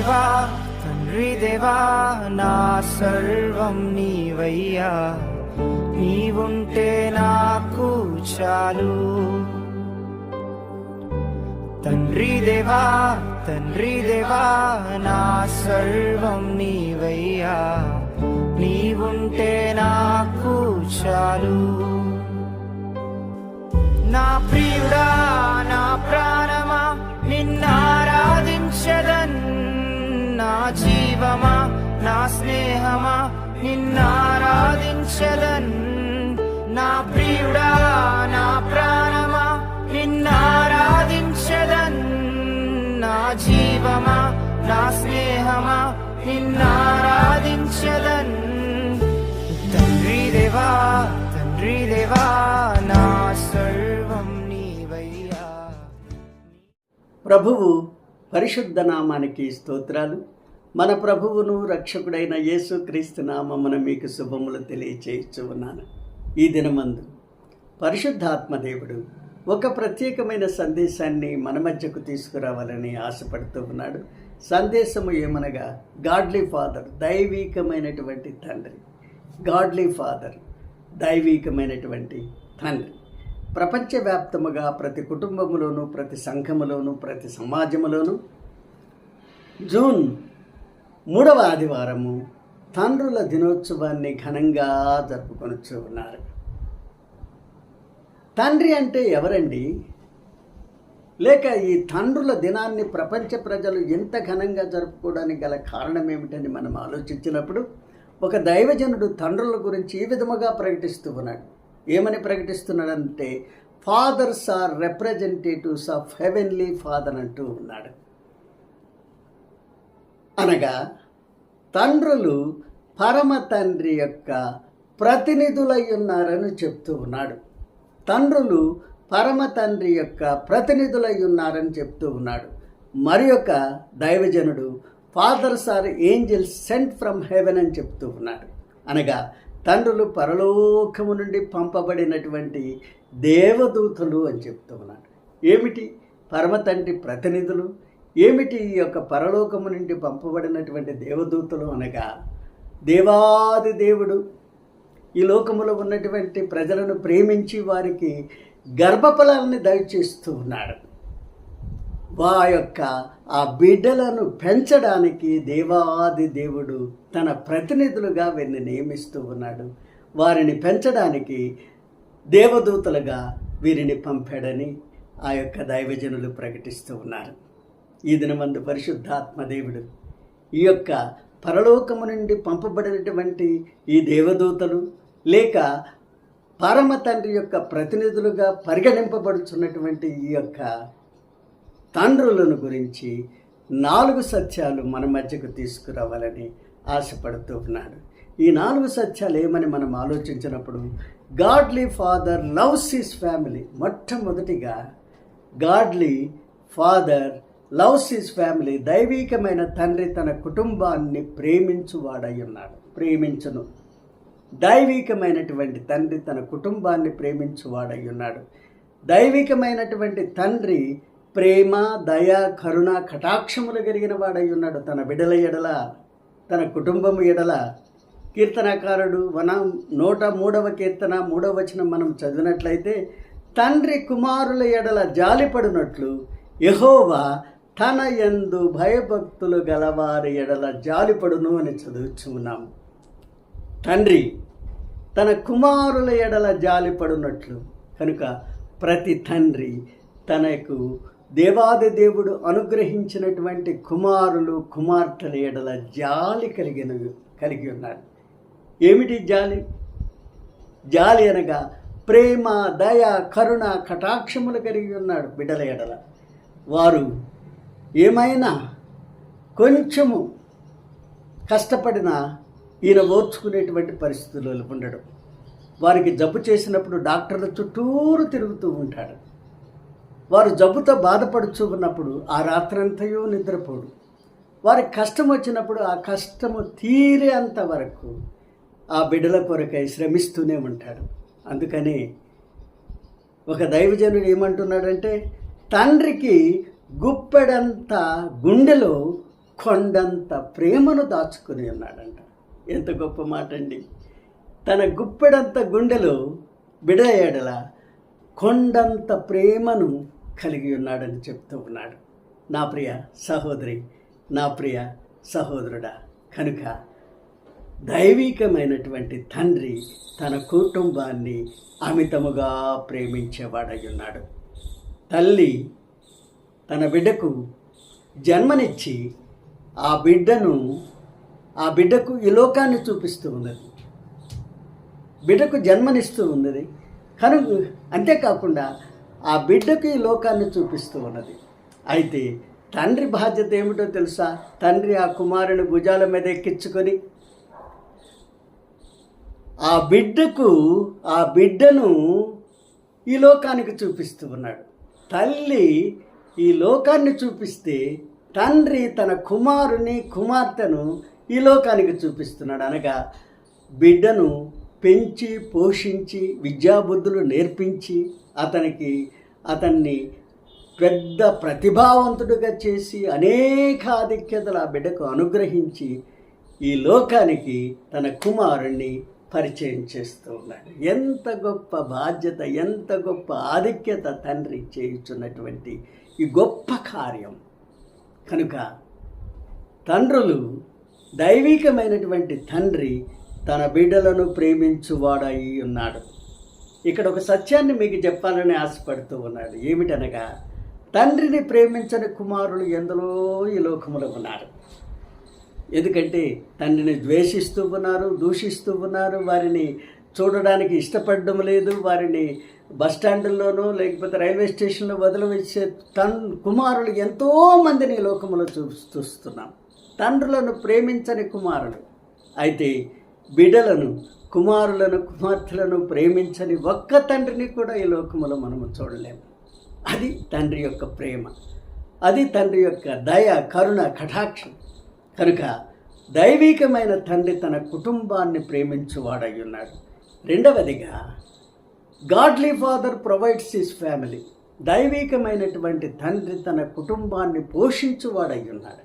దేవా తండ్రి దేవా నా సర్వం నీవయ్యా. నీవుంటే నాకు చాలు. తండ్రి దేవా తండ్రి దేవా నా సర్వం నీవయ్యా. నీవుంటే నాకు చాలు. నా ప్రియుడా నా ప్రాణమా నిన్నారాధించదన్ నా జీవమా నా స్నేహమా నిన్నారాధించదన్. నా ప్రియుడా నా ప్రాణమా నిన్నారాధించదన్. నా జీవమా నా స్నేహమా నిన్నారాధించదన్. తండ్రి దేవా తండ్రి దేవా నా సర్వం నీవయ్యా. ప్రభువు పరిశుద్ధ నామానికి స్తోత్రాలు. మన ప్రభువును రక్షకుడైన యేసుక్రీస్తు నామమున మీకు శుభములు తెలియచేయచ్చు ఉన్నాను. ఈ దినమందు పరిశుద్ధాత్మదేవుడు ఒక ప్రత్యేకమైన సందేశాన్ని మన మధ్యకు తీసుకురావాలని ఆశపడుతూ ఉన్నాడు. సందేశము ఏమనగా గాడ్లీ ఫాదర్ దైవీకమైనటువంటి తండ్రి. గాడ్లీ ఫాదర్ దైవీకమైనటువంటి తండ్రి. ప్రపంచవ్యాప్తముగా ప్రతి కుటుంబములోను ప్రతి సంఘములోను ప్రతి సమాజములోను జూన్ మూడవ ఆదివారము తండ్రుల దినోత్సవాన్ని ఘనంగా జరుపుకొనొచ్చు ఉన్నారు. తండ్రి అంటే ఎవరండి? లేక ఈ తండ్రుల దినాన్ని ప్రపంచ ప్రజలు ఎంత ఘనంగా జరుపుకోవడానికి గల కారణం ఏమిటని మనం ఆలోచించినప్పుడు ఒక దైవజనుడు తండ్రుల గురించి ఈ విధముగా ప్రకటిస్తూ ఉన్నాడు. ఏమని ప్రకటిస్తున్నాడంటే fathers are representatives of heavenly father అంటూ ఉన్నాడు. అనగా తండ్రులు పరమ తండ్రి యొక్క ప్రతినిధులై ఉన్నారని చెప్తూ ఉన్నాడు. తండ్రులు పరమ తండ్రి యొక్క ప్రతినిధులై ఉన్నారని చెప్తూ ఉన్నాడు. మరి యొక్క దైవజనుడు fathers are angels sent from heaven అని చెప్తూ ఉన్నాడు. అనగా తండ్రులు పరలోకము నుండి పంపబడినటువంటి దేవదూతలు అని చెప్తూ ఉన్నాడు. ఏమిటి? పరమ తండ్రి ప్రతినిధులు ఏమిటి ఈ యొక్క పరలోకము నుండి పంపబడినటువంటి దేవదూతలు అనగా దేవాది దేవుడు. ఈ లోకములో ఉన్నటువంటి ప్రజలను ప్రేమించి వారికి గర్భఫలాన్ని దయచేస్తూ ఉన్నాడు. వా యొక్క ఆ బిడ్డలను పెంచడానికి దేవాది దేవుడు తన ప్రతినిధులుగా వీరిని నియమిస్తూ ఉన్నాడు. వారిని పెంచడానికి దేవదూతలుగా వీరిని పంపాడని ఆ యొక్క దైవజనులు ప్రకటిస్తూ ఉన్నారు. ఈ దినమందు పరిశుద్ధాత్మదేవుడు ఈ యొక్క పరలోకము నుండి పంపబడినటువంటి ఈ దేవదూతలు లేక పరమ తండ్రి యొక్క ప్రతినిధులుగా పరిగణింపబడుచున్నటువంటి ఈ యొక్క తండ్రులను గురించి నాలుగు సత్యాలు మన మధ్యకు తీసుకురావాలని ఆశపడుతూ ఉన్నాడు. ఈ నాలుగు సత్యాలు ఏమని మనం ఆలోచించినప్పుడు godly father loves his family. మొట్టమొదటిగా godly father loves his family దైవికమైన తండ్రి తన కుటుంబాన్ని ప్రేమించువాడై ఉన్నాడు. ప్రేమించును. దైవికమైనటువంటి తండ్రి తన కుటుంబాన్ని ప్రేమించువాడై ఉన్నాడు. దైవికమైనటువంటి తండ్రి ప్రేమ దయ కరుణ కటాక్షములు కలిగిన వాడై ఉన్నాడు. తన బిడల ఎడల తన కుటుంబము ఎడల కీర్తనకారుడు వన నూట మూడవ కీర్తన మూడవ వచనం మనం చదివినట్లయితే తండ్రి కుమారుల ఎడల జాలిపడినట్లు యహోవా తన యందు భయభక్తులు గలవారి ఎడల జాలిపడును అని చదువుచున్నాం. తండ్రి తన కుమారుల ఎడల జాలిపడునట్లు. కనుక ప్రతి తండ్రి తనకు దేవాది దేవుడు అనుగ్రహించినటువంటి కుమారులు కుమార్తెల ఎడల జాలి కలిగిన కలిగి ఉన్నాడు ఏమిటి జాలి? జాలి అనగా ప్రేమ దయ కరుణ కటాక్షములు కలిగి ఉన్నాడు బిడ్డల ఎడల. వారు ఏమైనా కొంచెము కష్టపడినా ఈయన ఓర్చుకునేటువంటి పరిస్థితుల్లో ఉండడం వారికి జబ్బు చేసినప్పుడు డాక్టర్ల చుట్టూరు తిరుగుతూ ఉంటాడు. వారు జబ్బుతో బాధపడుచు ఉన్నప్పుడు ఆ రాత్రంతయో నిద్రపోడు. వారికి కష్టం వచ్చినప్పుడు ఆ కష్టము తీరేంత వరకు ఆ బిడ్డల కొరకై శ్రమిస్తూనే ఉంటాడు. అందుకని ఒక దైవజనుడు ఏమంటున్నాడంటే తండ్రికి గుప్పెడంత గుండెలో కొండంత ప్రేమను దాచుకుని ఉన్నాడంట. ఎంత గొప్ప మాట అండి తన గుప్పెడంత గుండెలో బిడయ్యాడల కొండంత ప్రేమను కలిగి ఉన్నాడని చెప్తూ ఉన్నాడు. నా ప్రియ సహోదరి నా ప్రియ సహోదరుడా కనుక దైవికమైనటువంటి తండ్రి తన కుటుంబాన్ని అమితముగా ప్రేమించేవాడై ఉన్నాడు. తల్లి తన బిడ్డకు జన్మనిచ్చి ఆ బిడ్డను ఆ బిడ్డకు ఈ లోకాన్ని చూపిస్తూ ఉన్నది. బిడ్డకు జన్మనిస్తూ ఉన్నది. కనుక అంతేకాకుండా ఆ బిడ్డకు ఈ లోకాన్ని చూపిస్తూ ఉన్నది. అయితే తండ్రి బాధ్యత ఏమిటో తెలుసా? తండ్రి ఆ కుమారుని భుజాల మీద ఎక్కించుకొని ఆ బిడ్డకు ఆ బిడ్డను ఈ లోకానికి చూపిస్తూ ఉన్నాడు. తల్లి ఈ లోకాన్ని చూపిస్తే తండ్రి తన కుమారుని కుమార్తెను ఈ లోకానికి చూపిస్తున్నాడు. అనగా బిడ్డను పెంచి పోషించి విద్యాబుద్ధులు నేర్పించి అతనికి అతన్ని పెద్ద ప్రతిభావంతుడిగా చేసి అనేక ఆధిక్యతలు ఆ బిడ్డకు అనుగ్రహించి ఈ లోకానికి తన కుమారుణ్ణి పరిచయం చేస్తూ ఉన్నాడు. ఎంత గొప్ప బాధ్యత ఎంత గొప్ప ఆధిక్యత తండ్రి చేయుచున్నటువంటి ఈ గొప్ప కార్యం. కనుక తండ్రులు దైవికమైనటువంటి తండ్రి తన బిడ్డలను ప్రేమించువాడై ఉన్నాడు. ఇక్కడ ఒక సత్యాన్ని మీకు చెప్పాలని ఆశపడుతూ ఉన్నాడు. ఏమిటనగా తండ్రిని ప్రేమించని కుమారులు ఎందులో ఈ లోకములో ఉన్నారు. ఎందుకంటే తండ్రిని ద్వేషిస్తూ ఉన్నారు దూషిస్తూ ఉన్నారు. వారిని చూడడానికి ఇష్టపడడం లేదు వారిని బస్ స్టాండ్లోనూ లేకపోతే రైల్వే స్టేషన్లో వదిలివేసే తన్ కుమారులు ఎంతోమందిని ఈ లోకంలో చూ చూస్తున్నాం. తండ్రులను ప్రేమించని కుమారులు. అయితే బిడ్డలను కుమారులను కుమార్తెలను ప్రేమించని ఒక్క తండ్రిని కూడా ఈ లోకములో మనము చూడలేము. అది తండ్రి యొక్క ప్రేమ. అది తండ్రి యొక్క దయ కరుణ కటాక్షం. కనుక దైవికమైన తండ్రి తన కుటుంబాన్ని ప్రేమించువాడై ఉన్నాడు. రెండవదిగా godly father provides his family దైవికమైనటువంటి తండ్రి తన కుటుంబాన్ని పోషించువాడై ఉన్నాడు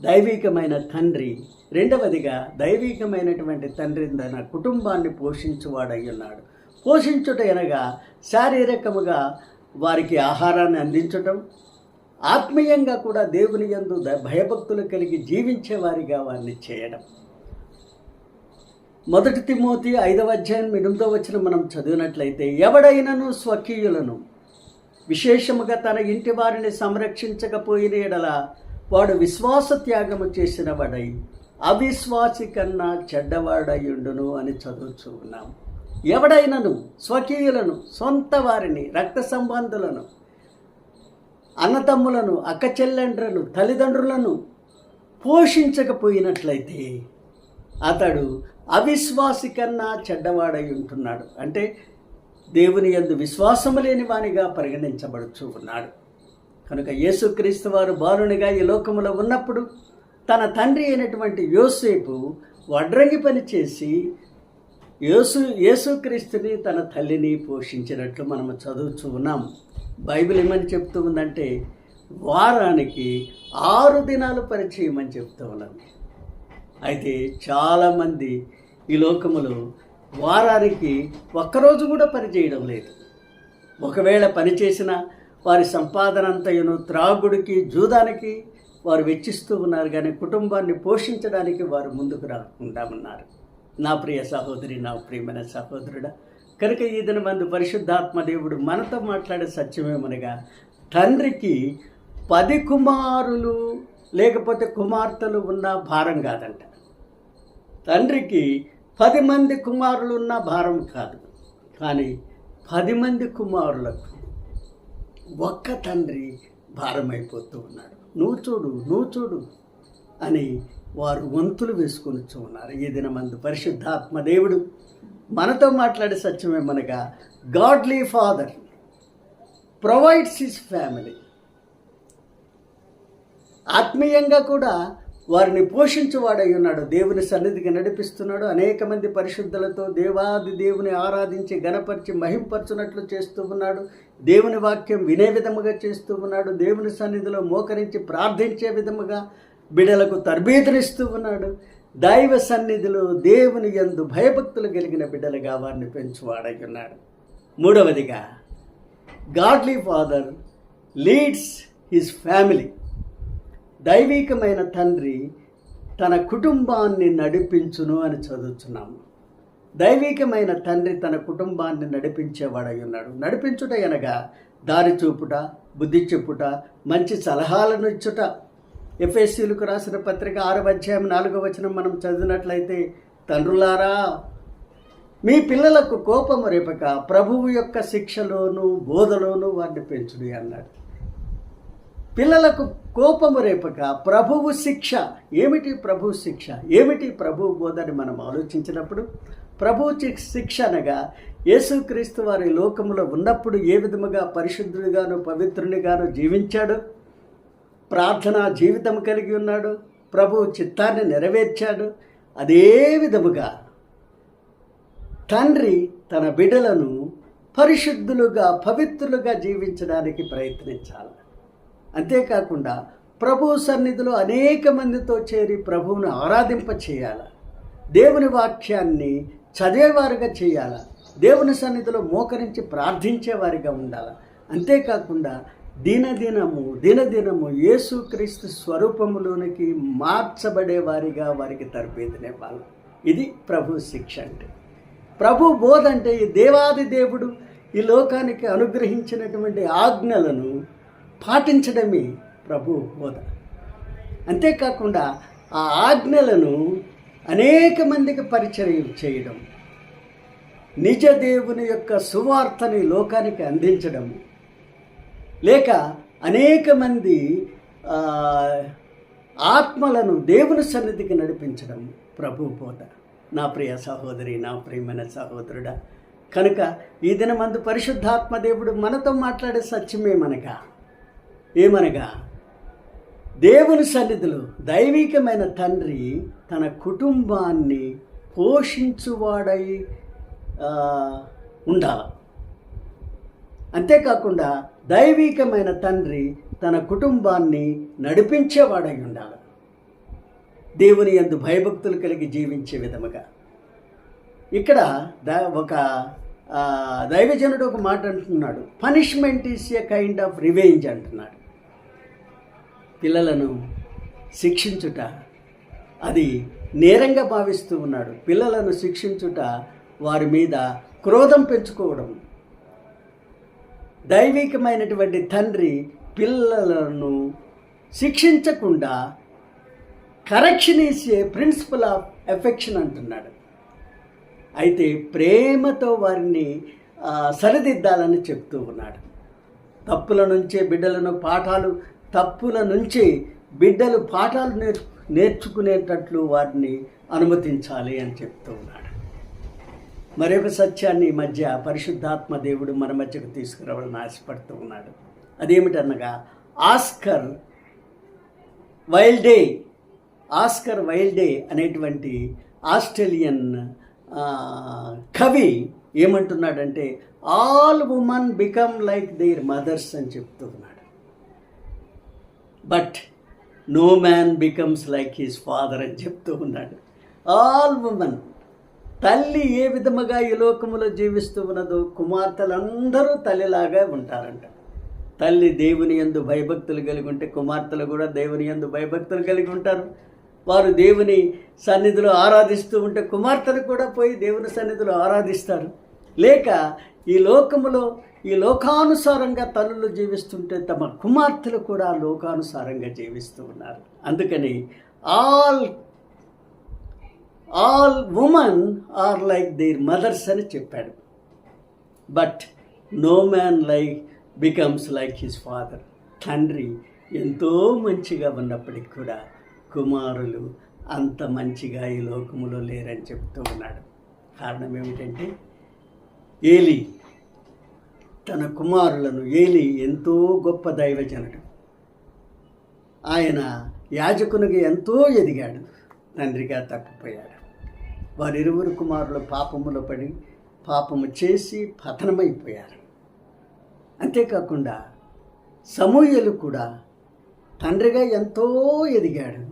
దైవికమైన తండ్రి రెండవదిగా దైవికమైనటువంటి తండ్రి తన కుటుంబాన్ని పోషించువాడై ఉన్నాడు పోషించుట అనగా శారీరకముగా వారికి ఆహారాన్ని అందించటం ఆత్మీయంగా కూడా దేవుని యందు ద- భయభక్తులు కలిగి జీవించే వారిగా వారిని చేయడం మొదటి తిమోతి ఐదవ అధ్యాయం ఎనిమిదో వచ్చిన మనం చదివినట్లయితే ఎవడైనను స్వకీయులను విశేషముగా తన ఇంటి వారిని సంరక్షించకపోయిన ఎడల వాడు విశ్వాస త్యాగము చేసిన వాడై అవిశ్వాసి కన్నా చెడ్డవాడయుండును అని చదువుచూ ఉన్నాం. ఎవడైనను స్వకీయులను సొంత వారిని రక్త సంబంధులను అన్నతమ్ములను అక్క చెల్లెండ్రను తల్లిదండ్రులను పోషించకపోయినట్లయితే అతడు అవిశ్వాసి కన్నా చెడ్డవాడై ఉంటున్నాడు. అంటే దేవుని యందు విశ్వాసము లేని వానిగా పరిగణించబడుచు ఉన్నాడు. కనుక యేసుక్రీస్తు వారు బాలునిగా ఈ లోకములో ఉన్నప్పుడు తన తండ్రి అయినటువంటి యోసేపు వడ్రంగి పని చేసి యేసు యేసుక్రీస్తుని తన తల్లిని పోషించినట్లు మనము చదువుతూ ఉన్నాం. బైబిల్ ఏమని చెప్తూ ఉందంటే వారానికి ఆరు దినాలు పనిచేయమని చెప్తూ ఉన్నాం అయితే చాలామంది ఈ లోకములో వారానికి ఒక్కరోజు కూడా పని చేయడం లేదు. ఒకవేళ పనిచేసిన వారి సంపాదన అంతయును త్రాగుడికి జూదానికి వారు వెచ్చిస్తూ ఉన్నారు కానీ కుటుంబాన్ని పోషించడానికి వారు ముందుకు రాకుండా ఉన్నారు. నా ప్రియ సహోదరి నా ప్రియమైన సహోదరుడా కనుక ఈ దినమందు పరిశుద్ధాత్మ దేవుడు మనతో మాట్లాడే సత్యమేమనగా తండ్రికి పది కుమారులు లేకపోతే కుమార్తెలు ఉన్న భారం కాదంట. తండ్రికి పది మంది కుమారులు ఉన్న భారం కాదు. కానీ పది మంది కుమారులకు ఒక్క తండ్రి భారమైపోతూ ఉన్నాడు. నువ్వు చూడు నువ్వు చూడు అని వారు వంతులు వేసుకొని ఉన్నారు. ఈ దినమందు పరిశుద్ధాత్మ దేవుడు మనతో మాట్లాడే సత్యమేమనగా godly father provides his family. ఆత్మీయంగా కూడా వారిని పోషించువాడై ఉన్నాడు. దేవుని సన్నిధికి నడిపిస్తున్నాడు. అనేక మంది పరిశుద్ధులతో దేవాది దేవుని ఆరాధించి గణపరిచి మహింపరచునట్లు చేస్తూ ఉన్నాడు. దేవుని వాక్యం వినే విధముగా చేస్తూ ఉన్నాడు. దేవుని సన్నిధిలో మోకరించి ప్రార్థించే విధముగా బిడలకు తరబీతునిస్తూ ఉన్నాడు. దైవ సన్నిధిలో దేవుని ఎందు భయభక్తులు కలిగిన బిడ్డలుగా వారిని పెంచువాడై ఉన్నాడు. మూడవదిగా godly father leads his family. దైవికమైన తండ్రి తన కుటుంబాన్ని నడిపించును అని చదువుతున్నాము. దైవికమైన తండ్రి తన కుటుంబాన్ని నడిపించేవాడై ఉన్నాడు. నడిపించుట అనగా దారి చూపుట బుద్ధి చెప్పుట మంచి సలహాలను ఇచ్చుట. ఎఫ్ఎస్సీలకు రాసిన పత్రిక ఆరు అధ్యాయం నాలుగో వచనం మనం చదివినట్లయితే తండ్రులారా మీ పిల్లలకు కోపము రేపక ప్రభువు యొక్క శిక్షలోను బోధలోను వారిని పెంచుడి అన్నాడు. పిల్లలకు కోపము రేపక ప్రభువు శిక్ష. ఏమిటి ప్రభు శిక్ష? ఏమిటి ప్రభు బోధని మనం ఆలోచించినప్పుడు? ప్రభు చి- శిక్ష అనగా యేసుక్రీస్తు వారి లోకంలో ఉన్నప్పుడు ఏ విధముగా పరిశుద్ధుడిగాను పవిత్రునిగాను జీవించాడు? ప్రార్థనా జీవితం కలిగి ఉన్నాడు? ప్రభు చిత్తాన్ని నెరవేర్చాడు? అదే విధముగా తండ్రి తన బిడ్డలను పరిశుద్ధులుగా పవిత్రులుగా జీవించడానికి ప్రయత్నించాలి. అంతేకాకుండా ప్రభు సన్నిధిలో అనేక మందితో చేరి ప్రభువును ఆరాధింప చేయాల. దేవుని వాక్యాన్ని చదివేవారుగా చేయాల. దేవుని సన్నిధిలో మోకరించి ప్రార్థించేవారిగా ఉండాలి. అంతేకాకుండా దినదినము దినదినము యేసుక్రీస్తు స్వరూపములోనికి మార్చబడే వారిగా వారికి తరబేదినివ్వాలి ఇది ప్రభు శిక్ష అంటే. ప్రభు బోధ అంటే ఈ దేవాది దేవుడు ఈ లోకానికి అనుగ్రహించినటువంటి ఆజ్ఞలను పాటించడమే ప్రభు బోధ. అంతేకాకుండా ఆ ఆజ్ఞలను అనేక మందికి పరిచయం చేయడం నిజ దేవుని యొక్క సువార్తని లోకానికి అందించడం లేక అనేక మంది ఆత్మలను దేవుని సన్నిధికి నడిపించడం ప్రభు బోధ. నా ప్రియ సహోదరి నా ప్రియమైన సహోదరుడా కనుక ఈ దినమందు పరిశుద్ధాత్మ దేవుడు మనతో మాట్లాడే సత్యమేమనగా ఏమనగా దేవుని సన్నిధిలో దైవికమైన తండ్రి తన కుటుంబాన్ని పోషించువాడై ఉండాలి. అంతేకాకుండా దైవికమైన తండ్రి తన కుటుంబాన్ని నడిపించేవాడై ఉండాలి. దేవుని ఎందు భయభక్తులు కలిగి జీవించే విధముగా. ఇక్కడ ద ఒక దైవజనుడు ఒక మాట అంటున్నాడు. Punishment is a kind of revenge అంటున్నాడు. పిల్లలను శిక్షించుట అది నేరంగా భావిస్తూ ఉన్నాడు. పిల్లలను శిక్షించుట వారి మీద క్రోధం పెంచుకోవడం. దైవికమైనటువంటి తండ్రి పిల్లలను శిక్షించకుండా correction is a principle of affection అంటున్నాడు. అయితే ప్రేమతో వారిని సరిదిద్దాలని చెప్తూ ఉన్నాడు. తప్పుల నుంచే బిడ్డలను పాఠాలు తప్పుల నుంచి బిడ్డలు పాఠాలు నేర్చు నేర్చుకునేటట్లు వారిని అనుమతించాలి అని చెప్తూ ఉన్నాడు. మరొక సత్యాన్ని ఈ మధ్య పరిశుద్ధాత్మ దేవుడు మన మధ్యకు తీసుకురావాలని ఆశపడుతూ ఉన్నాడు. అదేమిటనగా ఆస్కర్ వైల్డే ఆస్కర్ వైల్డే అనేటువంటి ఆస్ట్రేలియన్ కవి ఏమంటున్నాడంటే all women become like their mothers అని చెప్తూ ఉన్నాడు but no man becomes like his father అని చెప్తూ ఉన్నాడు. ఆల్ ఉమెన్ తల్లి ఏ విధముగా ఈ లోకములో జీవిస్తూ ఉన్నదో కుమార్తెలందరూ తల్లిలాగా ఉంటారంట. తల్లి దేవుని యందు భయభక్తులు కలిగి ఉంటే కుమార్తెలు కూడా దేవుని యందు భయభక్తులు కలిగి ఉంటారు. వారు దేవుని సన్నిధిలో ఆరాధిస్తూ ఉంటే కుమార్తెలు కూడా పోయి దేవుని సన్నిధిలో ఆరాధిస్తారు. లేక ఈ లోకములో ఈ లోకానుసారంగా తల్లులు జీవిస్తుంటే తమ కుమార్తెలు కూడా లోకానుసారంగా జీవిస్తూ ఉన్నారు. అందుకని all all women are like their mothers అని చెప్పాడు. But no man like becomes like his father తండ్రి ఎంతో మంచిగా ఉన్నప్పటికి కూడా కుమారులు అంత మంచిగా ఈ లోకములో లేరని చెప్తూ ఉన్నాడు. కారణం ఏమిటంటే ఏలి తన కుమారులను ఏలి ఎంతో గొప్ప దైవజనుడు. ఆయన యాజకునికి ఎంతో ఎదిగాడు. తండ్రిగా తప్పిపోయాడు. వారిరువురు కుమారులు పాపములో పడి పాపము చేసి పతనమైపోయారు. అంతేకాకుండా సమూహలు కూడా తండ్రిగా ఎంతో ఎదిగాడు.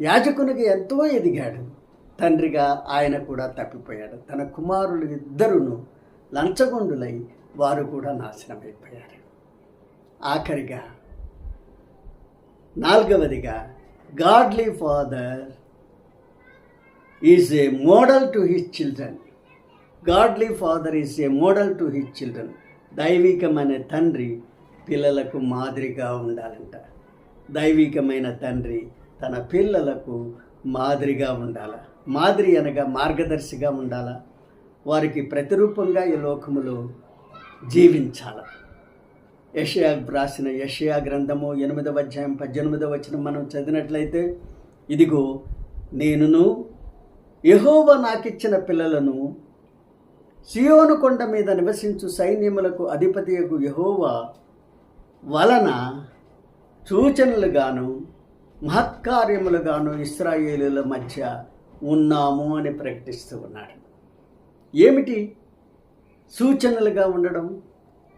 యాజకునికి ఎంతో ఎదిగాడు. తండ్రిగా ఆయన కూడా తప్పిపోయాడు. తన కుమారులు ఇద్దరును లంచగొండులై వారు కూడా నాశనమైపోయారు. ఆఖరిగా నాలుగవదిగా godly father is a model to his children. Godly father is a model to his children. దైవికమైన తండ్రి పిల్లలకు మాదిరిగా ఉండాలంట. దైవికమైన తండ్రి తన పిల్లలకు మాదిరిగా ఉండాల. మాదిరి అనగా మార్గదర్శిగా ఉండాల. వారికి ప్రతిరూపంగా ఈ లోకములో జీవించాల. యషయా రాసిన యషయా గ్రంథము ఎనిమిదవ అధ్యాయం పద్దెనిమిదవ వచ్చిన మనం చదివినట్లయితే ఇదిగో నేనును యహోవ నాకిచ్చిన పిల్లలను సియోను కొండ మీద నివసించు సైన్యములకు అధిపతియకు యెహోవా వలన సూచనలుగాను మహత్కార్యములుగాను ఇస్రాయేలుల మధ్య ఉన్నాము అని ప్రకటిస్తూ ఉన్నాడు. ఏమిటి సూచనలుగా ఉండడం?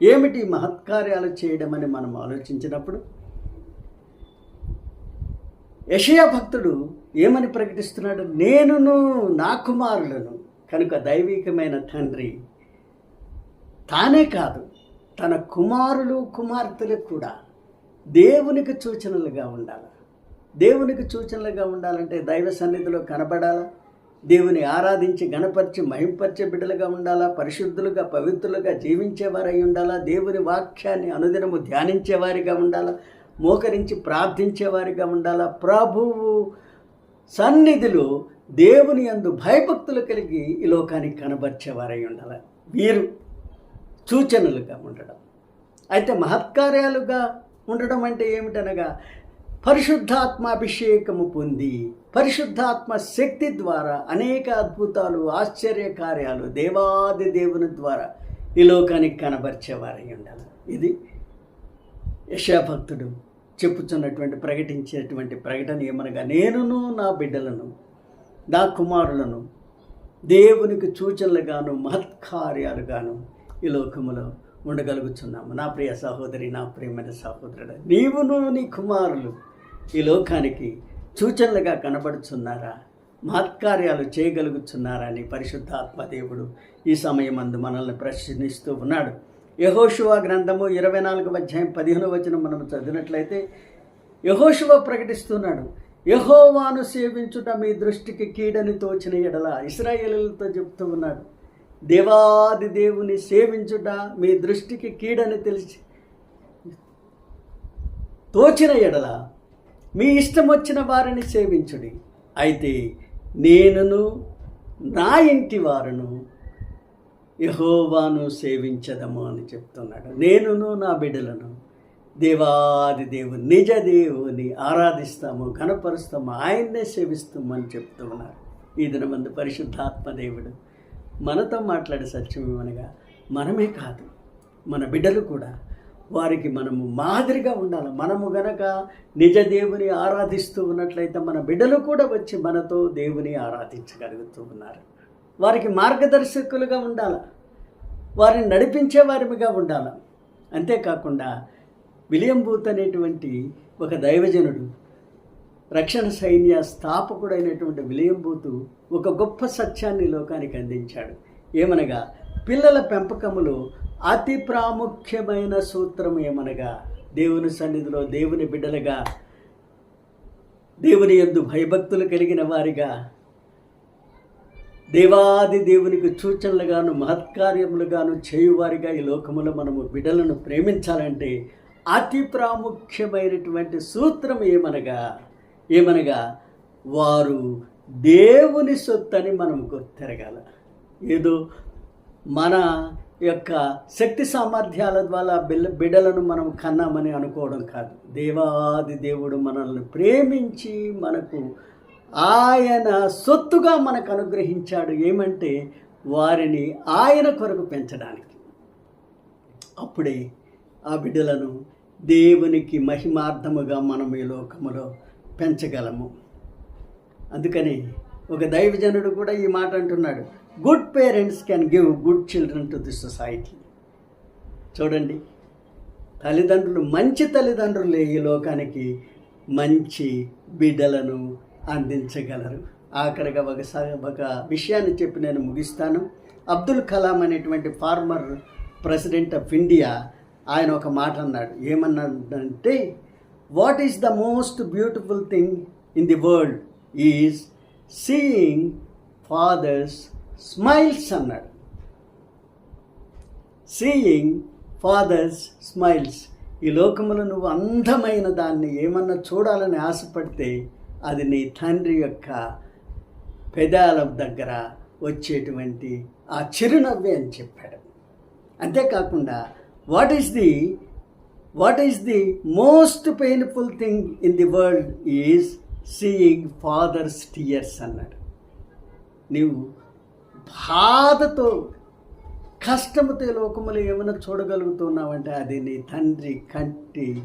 ఏమిటి మహత్కార్యాలు చేయడం అని మనం ఆలోచించినప్పుడు? యషయా భక్తుడు ఏమని ప్రకటిస్తున్నాడు? నేనును నా కుమారులను కనుక దైవికమైన తండ్రి తానే కాదు తన కుమారులు కుమార్తెలకు కూడా దేవునికి సూచనలుగా ఉండాలి? దేవునికి సూచనలుగా ఉండాలంటే దైవ సన్నిధిలో కనబడాలా? దేవుని ఆరాధించి గణపరిచి మహింపరిచే బిడ్డలుగా ఉండాలా? పరిశుద్ధులుగా పవిత్రులుగా జీవించేవారై ఉండాలా? దేవుని వాక్యాన్ని అనుదినము ధ్యానించేవారిగా ఉండాలా? మోకరించి ప్రార్థించేవారిగా ఉండాలా? ప్రభువు సన్నిధిలో దేవుని అందు భయభక్తులు కలిగి ఈ లోకానికి కనబరిచేవారై ఉండాలి? వీరు సూచనలుగా ఉండడం. అయితే మహత్కార్యాలుగా ఉండడం అంటే ఏమిటనగా పరిశుద్ధాత్మాభిషేకము పొంది పరిశుద్ధాత్మ శక్తి ద్వారా అనేక అద్భుతాలు ఆశ్చర్య కార్యాలు దేవాది దేవుని ద్వారా ఈ లోకానికి కనబరిచేవారై ఉండాలి. ఇది యశాభక్తుడు చెప్పుచున్నటువంటి ప్రకటించేటువంటి ప్రకటన ఏమనగా నేనును నా బిడ్డలను నా కుమారులను దేవునికి సూచనలుగాను మహత్కార్యాలుగాను ఈ లోకములో ఉండగలుగుతున్నాము నా ప్రియ సహోదరి నా ప్రియమైన సహోదరుడు నీవును నీ కుమారులు ఈ లోకానికి సూచనలుగా కనబడుచున్నారా? మహత్కార్యాలు చేయగలుగుతున్నారా అని పరిశుద్ధాత్మదేవుడు ఈ సమయమందు మనల్ని ప్రశ్నిస్తూ ఉన్నాడు. యహోశివ గ్రంథము ఇరవై నాలుగు అధ్యాయం పదిహేను వచనం మనం చదివినట్లయితే యహోశివ ప్రకటిస్తున్నాడు యహోవాను సేవించుట మీ దృష్టికి కీడని తోచిన ఎడల ఇస్రాయేలులతో చెప్తూ ఉన్నాడు. దేవాది దేవుని సేవించుట మీ దృష్టికి కీడని తెలిసి తోచిన ఎడల మీ ఇష్టం వచ్చిన వారిని సేవించుడి. అయితే నేనును నా ఇంటి వారును యహోవాను సేవించదము అని చెప్తున్నాడు. నేనును నా బిడ్డలను దేవాది దేవుని నిజ దేవుని ఆరాధిస్తాము ఘనపరుస్తాము ఆయన్నే సేవిస్తాము అని చెప్తూ ఉన్నారు. ఈ దినమందు పరిశుద్ధాత్మ దేవుడు మనతో మాట్లాడే సత్యం ఏమనగా మనమే కాదు మన బిడ్డలు కూడా వారికి మనము మాదిరిగా ఉండాలి. మనము గనక నిజ దేవుని ఆరాధిస్తూ ఉన్నట్లయితే మన బిడ్డలు కూడా వచ్చి మనతో దేవుని ఆరాధించగలుగుతూ ఉన్నారు. వారికి మార్గదర్శకులుగా ఉండాలి. వారిని నడిపించే వారిగా ఉండాలి. అంతేకాకుండా విలియం బూత్ అనేటువంటి ఒక దైవజనుడు రక్షణ సైన్య స్థాపకుడైనటువంటి విలియం బూతు ఒక గొప్ప సత్యాన్ని లోకానికి అందించాడు. ఏమనగా పిల్లల పెంపకములో అతి ప్రాముఖ్యమైన సూత్రం ఏమనగా దేవుని సన్నిధిలో దేవుని బిడ్డలుగా దేవుని యందు భయభక్తులు కలిగిన వారిగా దేవాది దేవునికి సూచనలుగాను మహత్కార్యములుగాను చేయువారిగా ఈ లోకములో మనము బిడ్డలను ప్రేమించాలంటే అతి ప్రాముఖ్యమైనటువంటి సూత్రం ఏమనగా ఏమనగా వారు దేవుని సొత్తని మనం గుర్తెరగాల ఏదో మన యొక్క శక్తి సామర్థ్యాల ద్వారా బిల్ల బిడ్డలను మనం కన్నామని అనుకోవడం కాదు. దేవాది దేవుడు మనల్ని ప్రేమించి మనకు ఆయన సొత్తుగా మనకు అనుగ్రహించాడు. ఏమంటే వారిని ఆయన కొరకు పెంచడానికి. అప్పుడే ఆ బిడ్డలను దేవునికి మహిమార్థముగా మనం ఈ లోకములో పెంచగలము. అందుకని ఒక దైవజనుడు కూడా ఈ మాట అంటున్నాడు. Good parents can give good children to the society చూడండి తల్లిదండ్రులు మంచి తల్లిదండ్రులు ఈ లోకానికి మంచి బిడ్డలను అందించగలరు. ఆఖరిగా ఒక ఒక విషయాన్ని చెప్పి నేను ముగిస్తాను. అబ్దుల్ కలాం అనేటువంటి ఫార్మర్ ప్రెసిడెంట్ ఆఫ్ ఇండియా ఆయన ఒక మాట అన్నాడు. ఏమన్నాడంటే what is the most beautiful thing in the world is seeing father's smiles అన్నాడు సీయింగ్ ఫాదర్స్ స్మైల్స్ ఈ లోకములో నువ్వు అందమైన దాన్ని ఏమన్నా చూడాలని ఆశపడితే అది నీ తండ్రి యొక్క పెదాల దగ్గర వచ్చేటువంటి ఆ చిరునవ్వే అని చెప్పాడు. అంతేకాకుండా what is the what is the most painful thing in the world is seeing father's tears అన్నాడు. నీవు బాధతో కష్టముతో లోకములు ఏమైనా చూడగలుగుతున్నావంటే అది నీ తండ్రి కంటి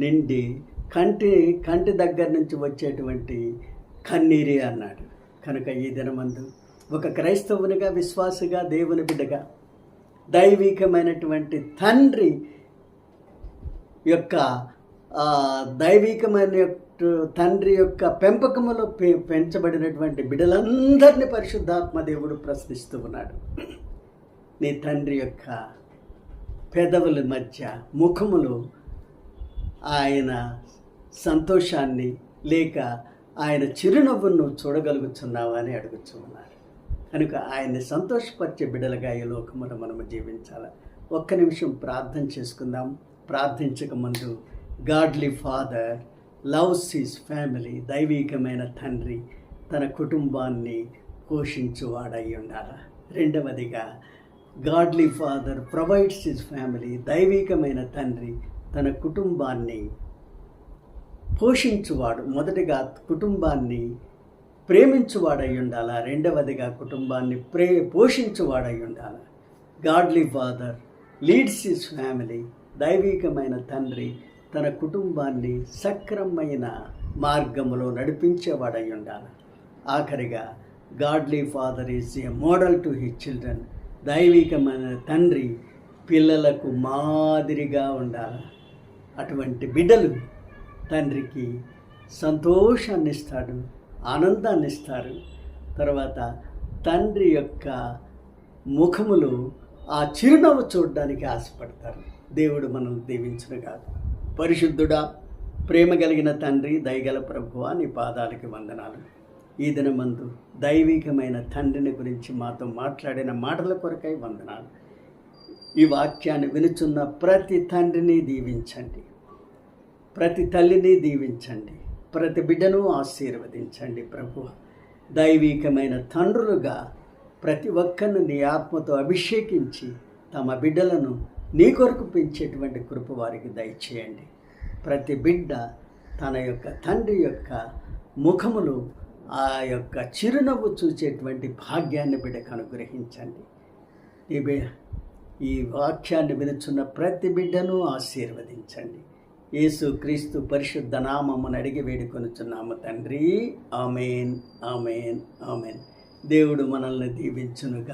నిండి కంటి కంటి దగ్గర నుంచి వచ్చేటువంటి కన్నీరే అన్నాడు. కనుక ఈ దినమందు ఒక క్రైస్తవునిగా విశ్వాసగా దేవుని బిడ్డగా దైవికమైనటువంటి తండ్రి యొక్క దైవికమైన తండ్రి యొక్క పెంపకములో పె- పెంచబడినటువంటి బిడ్డలందరినీ పరిశుద్ధాత్మ దేవుడు ప్రశ్నిస్తూ ఉన్నాడు. నీ తండ్రి యొక్క పెదవుల మధ్య ముఖములు ఆయన సంతోషాన్ని లేక ఆయన చిరునవ్వును చూడగలుగుతున్నావా అని అడుగుతూ ఉన్నారు. కనుక ఆయన్ని సంతోషపరిచే బిడ్డలుగా ఈ లోకములో మనము జీవించాలి? ఒక్క నిమిషం ప్రార్థన చేసుకుందాం. ప్రార్థించక ముందు godly father loves his family దైవికమైన తండ్రి తన కుటుంబాన్ని పోషించువాడై ఉండాలి. రెండవదిగా godly father provides his family దైవికమైన తండ్రి తన కుటుంబాన్ని పోషించువాడు. మొదటిగా కుటుంబాన్ని ప్రేమించువాడై ఉండాలా. రెండవదిగా కుటుంబాన్ని ప్రే పోషించువాడై ఉండాలా. Godly father leads his family దైవికమైన తండ్రి తన కుటుంబాన్ని సక్రమైన మార్గంలో నడిపించేవాడై ఉండాలి ఆఖరిగా godly father is a model to his children. దైవికమైన తండ్రి పిల్లలకు మాదిరిగా ఉండాలి. అటువంటి బిడ్డలు తండ్రికి సంతోషాన్ని ఇస్తాడు ఆనందాన్ని ఇస్తారు. తర్వాత తండ్రి యొక్క ముఖములో ఆ చిరునవ్వు చూడడానికి ఆశపడతారు. దేవుడు మనల్ని దీవించిన కాదు పరిశుద్ధుడా ప్రేమ కలిగిన తండ్రి దయగల ప్రభువ నీ పాదాలకి వందనాలు. ఈ దినమందు దైవికమైన తండ్రిని గురించి మాతో మాట్లాడిన మాటల కొరకై వందనాలు. ఈ వాక్యాన్ని వినుచున్న ప్రతి తండ్రిని దీవించండి. ప్రతి తల్లిని దీవించండి. ప్రతి బిడ్డను ఆశీర్వదించండి ప్రభు దైవికమైన తండ్రులుగా ప్రతి ఒక్కరిని నీ ఆత్మతో అభిషేకించి తమ బిడ్డలను నీ కొరకు పెంచేటువంటి కృప వారికి దయచేయండి. ప్రతి బిడ్డ తన యొక్క తండ్రి యొక్క ముఖములు ఆ యొక్క చిరునవ్వు చూసేటువంటి భాగ్యాన్ని బిడ్డకు అనుగ్రహించండి. ఈ ఈ వాక్యాన్ని వినుచున్న ప్రతి బిడ్డను ఆశీర్వదించండి. యేసు క్రీస్తు పరిశుద్ధ నామమును అడిగి వేడుకొనుచున్నాము తండ్రి. Amen amen amen. దేవుడు మనల్ని దీవించునుగా.